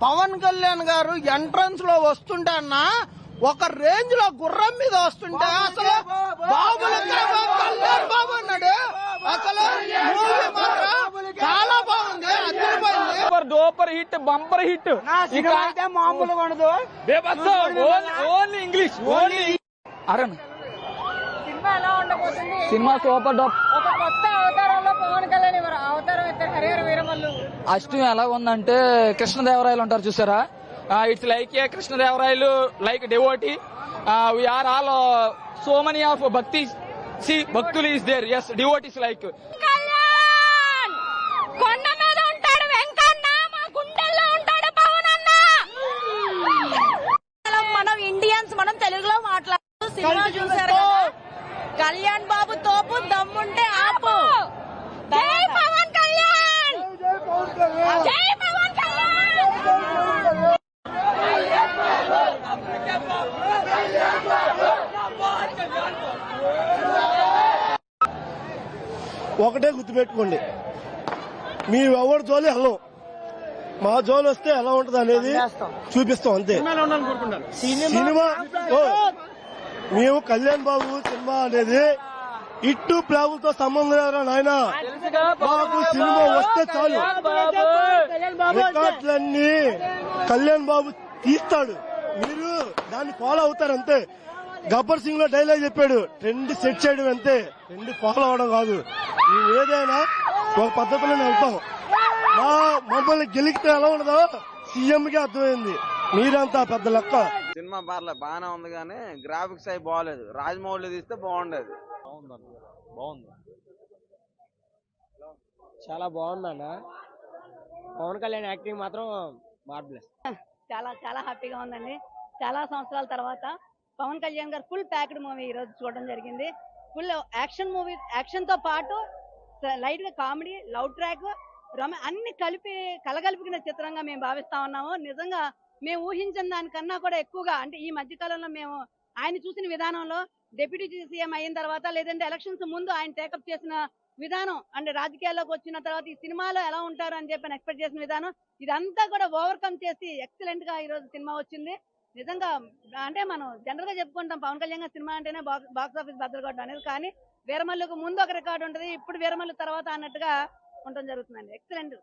పవన్ కళ్యాణ్ గారు ఎంట్రన్స్లో వస్తుంటే అన్న ఒక రేంజ్లో గుర్రం మీద వస్తుంటే అసలు బాబులు కళ్యాణ్ బాబు అన్నాడు అసలు చాలా బాగుంది అదిరిపోయింది super duper hit bumper hit ఇక మామూలుగా ఉండదు. ఓన్లీ ఇంగ్లీష్ ఓన్లీ అరణ్ సినిమా ఎలా ఉండబోతుంది? సినిమా సూపర్ డూప్ ఒక కొత్త అవతారంలో పవన్ కళ్యాణ్ అవతారం హరిహర వీరమల్లు. అష్టమి ఎలా ఉందంటే కృష్ణదేవరాయలు ఉంటారు చూసారా? It's like a Krishnadevarayalu like devotee we are all so many of bhakti see భక్తులు is there as devotees like Kalyan! కొండ మీద ఉంటాడు వెంకన్న మా గుండెల్లో ఉంటాడు పవన్ అన్న మనం ఇండియన్స్ మనం తెలుగులో మాట్లాడుతూ సినిమా చూసారు కదా కళ్యాణ్ బాబు తోపు దమ్ముంటే ఆపు జై పవన్ కళ్యాణ్ జై పవన్ కళ్యాణ్ ఒకటే గుర్తుపెట్టుకోండి. మీ ఎవరి జోలి వెళ్ళం మా జోలి వస్తే ఎలా ఉంటది అనేది చూపిస్తాం అంతే. సినిమా ఓ, మేము కళ్యాణ్ బాబు సినిమా అనేది ఇట్టు ప్లాగులతో సంబంధం లేదురా నాయన? మాకు సినిమా వస్తే చాలు. రికార్డులన్నీ కళ్యాణ్ బాబు తీస్తాడు. మీరు దాన్ని ఫాలో అవుతారు అంతే. గబ్బర్ సింగ్లో డైలాగ్ చెప్పాడు ట్రెండ్ సెట్ చేయడం అంతే. ట్రెండ్ ఫాలో అవడం కాదు. ఏదైనా ఒక పద్ధతిలోనే వెళ్తాం మా మమ్మల్ని గెలిస్తే ఎలా ఉండదో సీఎం కి అర్థమైంది. మీరంతా పెద్ద లెక్క. సినిమా పర్లే బాగానే ఉంది కానీ గ్రాఫిక్స్ అయి బాగాలేదు. రాజమౌళి తీస్తే బాగుండేది. బాగుంది. చాలా బాగుందన్న పవన్ కళ్యాణ్ యాక్టింగ్ మాత్రం మార్బులెస్ చాలా చాలా హ్యాపీగా ఉందండి. చాలా సంవత్సరాల తర్వాత పవన్ కళ్యాణ్ గారు ఫుల్ ప్యాక్డ్ మూవీ ఈ రోజు చూడడం జరిగింది. ఫుల్ యాక్షన్ మూవీ యాక్షన్తో పాటు లైట్గా కామెడీ లవ్ ట్రాక్ రమ అన్ని కలిపి కలగలిపిన చిత్రంగా మేము భావిస్తా ఉన్నాము. నిజంగా మేము ఊహించిన దానికన్నా కూడా ఎక్కువగా అంటే ఈ మధ్య కాలంలో మేము ఆయన చూసిన విధానంలో డిప్యూటీ సీఎం అయిన తర్వాత లేదంటే ఎలక్షన్స్ ముందు ఆయన టేకప్ చేసిన విధానం అంటే రాజకీయాల్లోకి వచ్చిన తర్వాత ఈ సినిమాలో ఎలా ఉంటారు అని చెప్పి ఎక్స్పెక్ట్ చేసిన విధానం ఇదంతా కూడా ఓవర్కమ్ చేసి ఎక్సలెంట్గా ఈ రోజు సినిమా వచ్చింది. నిజంగా అంటే మనం జనరల్గా చెప్పుకుంటాం పవన్ కళ్యాణ్ సినిమా అంటేనే బాక్స్ ఆఫీస్ బద్దలు కొట్టడం అనేది కానీ వీరమల్లుకు ముందు ఒక రికార్డు ఉంటుంది ఇప్పుడు వీరమల్లు తర్వాత అన్నట్టుగా ఉండటం జరుగుతుందండి. ఎక్సలెంట్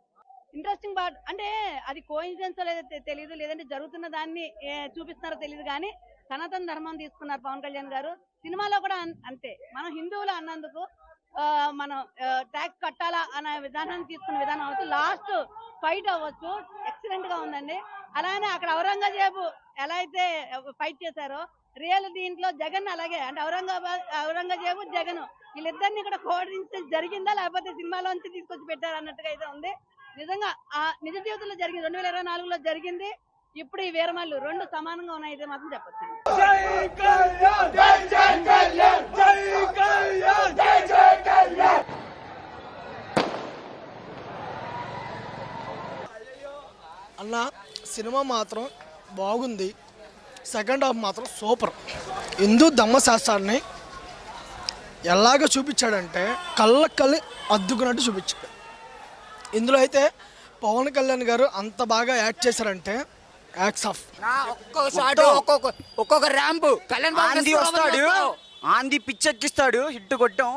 ఇంట్రెస్టింగ్ పార్ట్ అంటే అది కోయిన్సిడెన్స్ లేదో తెలియదు లేదంటే జరుగుతున్న దాన్ని ఏ, చూపిస్తున్నారో తెలియదు కానీ సనాతన ధర్మం తీసుకున్నారు పవన్ కళ్యాణ్ గారు. సినిమాలో కూడా అంతే. మనం హిందువులు అన్నందుకు ఆ, మనం ట్యాక్స్ కట్టాలా అనే విధానాన్ని తీసుకున్న విధానం అవచ్చు లాస్ట్ ఫైట్ అవ్వచ్చు. ఎక్సలెంట్గా ఉందండి. అలానే అక్కడ ఔరంగజేబు ఎలా అయితే ఫైట్ చేశారో రియల్ దీంట్లో జగన్ అలాగే అంటే ఔరంగాబాద్ ఔరంగజేబు జగన్. వీళ్ళిద్దరిని ఇక్కడ కోఆర్డినేషన్ జరిగిందా లేకపోతే సినిమాలోంచి తీసుకొచ్చి పెట్టారు అన్నట్టుగా అయితే ఉంది. నిజంగా ఆ నిజ జీవితంలో జరిగింది రెండు వేల ఇరవై నాలుగులో జరిగింది. ఇప్పుడు ఈ వీరమల్లు రెండు సమానంగా ఉన్నాయి మాత్రం చెప్పొచ్చు. అన్న సినిమా మాత్రం బాగుంది. సెకండ్ హాఫ్ మాత్రం సూపర్ హిందూ ధర్మశాస్త్రాన్ని ఎలాగ చూపించాడంటే కళ్ళ కళ్ళి అద్దుకున్నట్టు చూపించాడు. ఇందులో అయితే పవన్ కళ్యాణ్ గారు అంత బాగా యాక్ట్ చేశారంటే యాక్స్ ఆఫ్ ఒక్కొక్క షాట్ ఒక్కొక్క ఒక్కొక్క ర్యాంప్ కళ్యాణ్ ఆంది వస్తాడు. ఆంది పిచ్చెక్కిస్తాడు హిట్ కొట్టాం.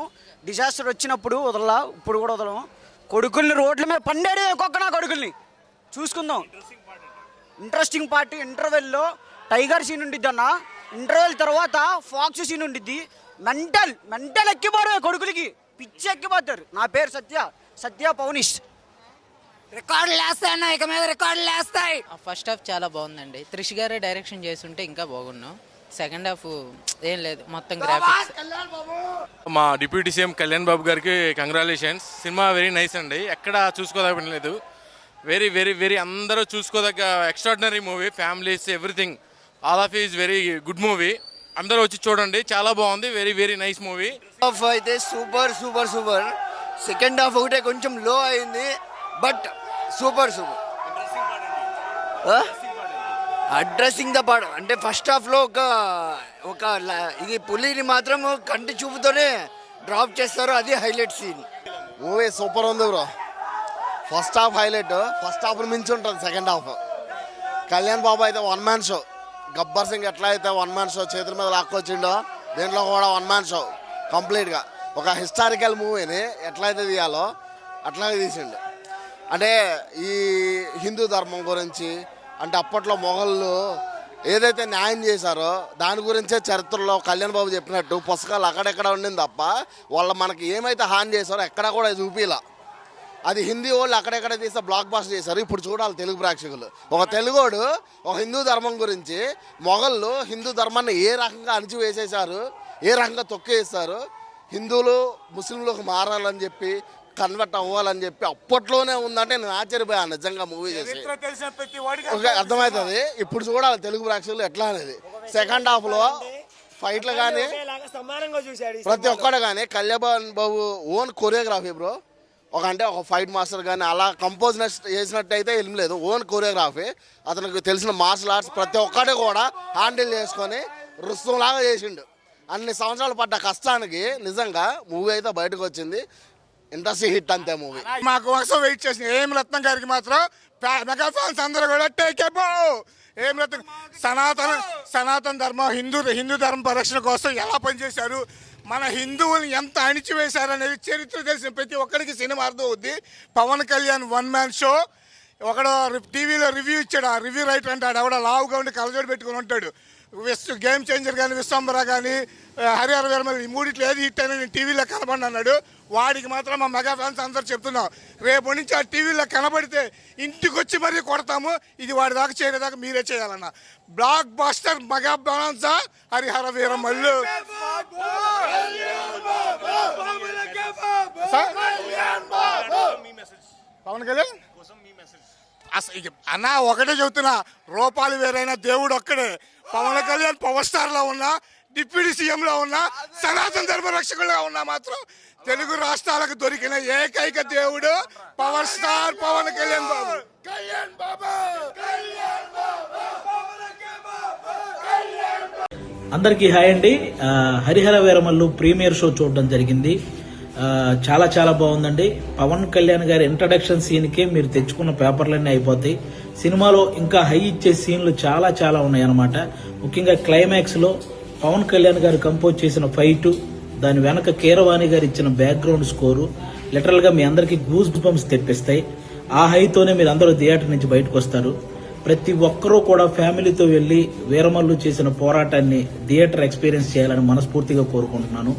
డిజాస్టర్ వచ్చినప్పుడు వదలలా ఇప్పుడు కూడా వదలం. కొడుకుల్ని రోడ్ల మీద పండాడు ఒక్కొక్క నా కొడుకుల్ని. చూసుకుందాం. ఇంట్రెస్టింగ్ పార్ట్ ఇంటర్వెల్లో టైగర్ సీన్ ఉండిద్ది అన్న. ఇంటర్వెల్ తర్వాత ఫాక్స్ సీన్ ఉండిద్ది. మెంటల్ మెంటల్ ఎక్కిపోరు కొడుకులకి. పిచ్చి ఎక్కిపోతారు. నా పేరు సత్య. సత్య పవనిష్ రికార్డులు వేస్తాయి అన్న ఇక మీద రికార్డులు వేస్తాయి ఫస్ట్ హాఫ్ చాలా బాగుందండి. త్రిష్ గారే డైరెక్షన్ చేస్తుంటే ఇంకా బాగున్నాం. సెకండ్ హాఫ్ ఏం లేదు మొత్తం గ్రాఫిక్స్ మా డిప్యూటీ సీఎం కళ్యాణ్ బాబు గారికి కంగ్రాచులేషన్స్. సినిమా వెరీ నైస్ అండి. ఎక్కడ చూసుకోదగ్గ లేదు. వెరీ వెరీ వెరీ అందరూ చూసుకోదగ్గ extraordinary movie families everything all of is very good movie అందరూ వచ్చి చూడండి చాలా బాగుంది very very nice movie half అయితే super super super second half ఒకటే కొంచెం లో అయింది but super super addressing the part అంటే ఫస్ట్ హాఫ్లో ఒక ఒక ల- ఇది పులిని మాత్రం కంటి చూపుతోనే డ్రాప్ చేస్తారు అది హైలైట్ సీన్ మూవీ సూపర్ ఉంది bro first half highlight. First half మించి ఉంటుంది సెకండ్ హాఫ్. కళ్యాణ్ బాబు అయితే one man show. Gabbar Singh ఎట్లా అయితే వన్ మ్యాన్ షో చేతుల మీద లాక్కొచ్చిండో దీంట్లో కూడా వన్ మ్యాన్ షో కంప్లీట్గా ఒక హిస్టారికల్ మూవీని ఎట్లయితే తీయాలో అట్లాగే తీసిండు. అంటే ఈ హిందూ ధర్మం గురించి అంటే అప్పట్లో మొఘళ్ళు ఏదైతే న్యాయం చేశారో దాని గురించే చరిత్రలో కళ్యాణ్ బాబు చెప్పినట్టు పుస్తకాలు అక్కడెక్కడ ఉండింది తప్ప వాళ్ళు మనకి ఏమైతే హాని చేశారో ఎక్కడా కూడా చూపిలా. అది హిందీ వాళ్ళు అక్కడెక్కడ తీస్తే బ్లాక్ బాస్టర్ చేశారు. ఇప్పుడు చూడాలి తెలుగు ప్రేక్షకులు. ఒక తెలుగోడు ఒక హిందూ ధర్మం గురించి మొఘళ్ళు హిందూ ధర్మాన్ని ఏ రకంగా అణిచివేసేశారు ఏ రకంగా తొక్కేస్తారు హిందువులు ముస్లింలకు మారాలని చెప్పి కన్వర్ట్ అవ్వాలని చెప్పి అప్పట్లోనే ఉందంటే నేను ఆశ్చర్యపోయాను నిజంగా మూవీ చేసి. ఓకే అర్థమవుతుంది. ఇప్పుడు చూడాలి తెలుగు ప్రేక్షకులు ఎట్లా అనేది. సెకండ్ హాఫ్లో ఫైట్లు కానీ ప్రతి ఒక్కడు కానీ Kalyan Babu own choreography bro ఒక అంటే ఒక ఫైట్ మాస్టర్ కానీ అలా కంపోజ్ చేసినట్టయితే ఏం లేదు. ఓన్ కోరియోగ్రాఫీ అతనికి తెలిసిన మార్షల్ ఆర్ట్స్ ప్రతి ఒక్కటి కూడా హ్యాండిల్ చేసుకొని రుస్తంలాగా చేసిండు. అన్ని సంవత్సరాలు పడ్డ కష్టానికి నిజంగా మూవీ అయితే బయటకు వచ్చింది. ఇండస్ట్రీ హిట్ అంతే మూవీ మా కోసం వెయిట్ చేసిన ఏం రత్నం గారికి మాత్రం మెగా ఫ్యాన్స్ అందరూ కూడా టేక్ ఏం రత్నం? సనాతన సనాతన ధర్మం హిందూ హిందూ ధర్మ పరిరక్షణ కోసం ఎలా పనిచేశారు? మన హిందువుని ఎంత అణిచివేశారనేది చరిత్ర తెలిసిన ప్రతి ఒక్కరికి సినిమా అర్థం అవుద్ది Pawan Kalyan one man show. ఒకడు టీవీలో రివ్యూ ఇచ్చాడు. ఆ రివ్యూ రైటర్ అంటాడు ఎవడో లావుగా ఉండి కలజోడు పెట్టుకుని ఉంటాడు. గేమ్ చేంజర్ కానీ విశ్వంబర కానీ హరిహర వీరమల్ ఈ మూడిట్లో ఏది హిట్ అని నేను టీవీలో కనబడి అన్నాడు. వాడికి మాత్రం మా మెగా ఫ్యాన్స్ అందరూ చెప్తున్నాం. రేపు నుంచి ఆ టీవీలో కనబడితే ఇంటికి వచ్చి మరీ కొడతాము. ఇది వాడి దాకా చేయడానికి మీరే చేయాలన్న. బ్లాక్ బాస్టర్ మెగా బాన్సా హరిహర వీరమల్లు? పవన్ కళ్యాణ్? అసలు ఇక అన్న ఒకటే చెబుతున్నా రూపాలు వేరైనా దేవుడు ఒక్కడే. పవన్ కళ్యాణ్ పవర్ స్టార్లో ఉన్నా డిప్యూటీ సీఎం లో ఉన్నా సనాతన ధర్మ రక్షకులుగా ఉన్నా మాత్రం తెలుగు రాష్ట్రాలకు దొరికిన ఏకైక దేవుడు పవర్ స్టార్ పవన్ కళ్యాణ్ బాబు. కళ్యాణ్ బాబు! అందరికీ హాయ్ అండి. హరిహర వీరమల్లు ప్రీమియర్ షో చూడడం జరిగింది. చాలా చాలా బాగుందండి. పవన్ కళ్యాణ్ గారి ఇంట్రడక్షన్ సీన్కే మీరు తెచ్చుకున్న పేపర్లన్నీ అయిపోతాయి. సినిమాలో ఇంకా హై ఇచ్చే సీన్లు చాలా చాలా ఉన్నాయి అన్నమాట ముఖ్యంగా క్లైమాక్స్లో పవన్ కళ్యాణ్ గారు కంపోజ్ చేసిన ఫైటు దాని వెనక కీరవాణి గారు ఇచ్చిన బ్యాక్గ్రౌండ్ స్కోరు లిటరల్గా మీ అందరికీ గూస్ బంప్స్ తెప్పిస్తాయి. ఆ హైతోనే మీరు అందరూ థియేటర్ నుంచి బయటకు వస్తారు. ప్రతి ఒక్కరూ కూడా ఫ్యామిలీతో వెళ్ళి వీరమల్లు చేసిన పోరాటాన్ని థియేటర్ ఎక్స్పీరియన్స్ చేయాలని మనస్ఫూర్తిగా కోరుకుంటున్నాను.